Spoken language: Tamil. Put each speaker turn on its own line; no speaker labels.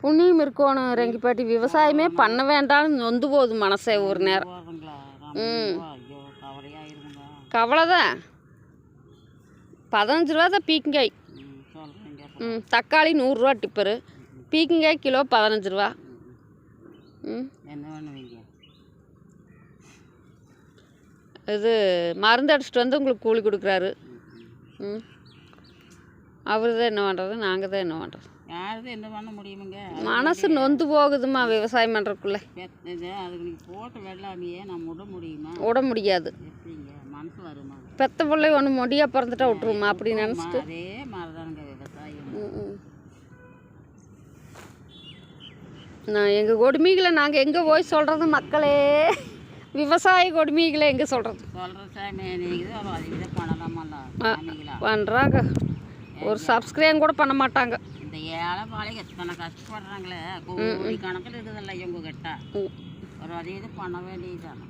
புண்ணியம்
இருக்கணும் ரெங்கிப்பாட்டி விவசாயமே பண்ண வேண்டாம்னு நொந்து போகுது மனசே ஒரு நேரம்.
கவலையாயிருங்க
கவலை தான் பதினஞ்சு ரூபா தான் பீக்கங்காய்.
ம்
ம் தக்காளி நூறுரூவா டிப்பரு. பீக்கங்காய் கிலோ பதினஞ்சு ரூபா. ம். இது மருந்து அடிச்சிட்டு வந்து உங்களுக்கு கூலி கொடுக்குறாரு. ம். அவர் தான் என்ன பண்ணுறது நாங்கள் தான் என்ன பண்ணுறது
யாருது என்ன பண்ண முடியுமுங்க?
மனசு நொந்து போகுதுமா விவசாயம் பண்ணுறதுக்குள்ளே
அதுக்கு நீங்கள் போட்டு வெள்ளாமையே நம்ம விட முடியுமா?
விட முடியாது.
மனசு வருமா?
பெத்த பிள்ளை ஒன்று முடியா பிறந்துட்டா விட்ருமா அப்படி நினச்சிட்டு?
அதே மாதிரிதானுங்க விவசாயம்.
நான் எங்கள் கொடுமைகளை நாங்கள் எங்கே போய் சொல்கிறது மக்களே? விவசாய கொடுமைகளை எங்கே சொல்கிறது
சொல்கிற சாமி நீங்கள் தான் பண்ணலாமல்ல
பண்ணுறாங்க ஒரு சப்ஸ்கிரைப் கூட பண்ண மாட்டாங்க.
இந்த ஏழை பாளைய எத்தனை கஷ்டப்படுறாங்களே. கோடி கணக்கில் இருக்குதில்ல இவங்க கிட்ட. ஒரு அது இது பண்ண வேண்டியதுதானே.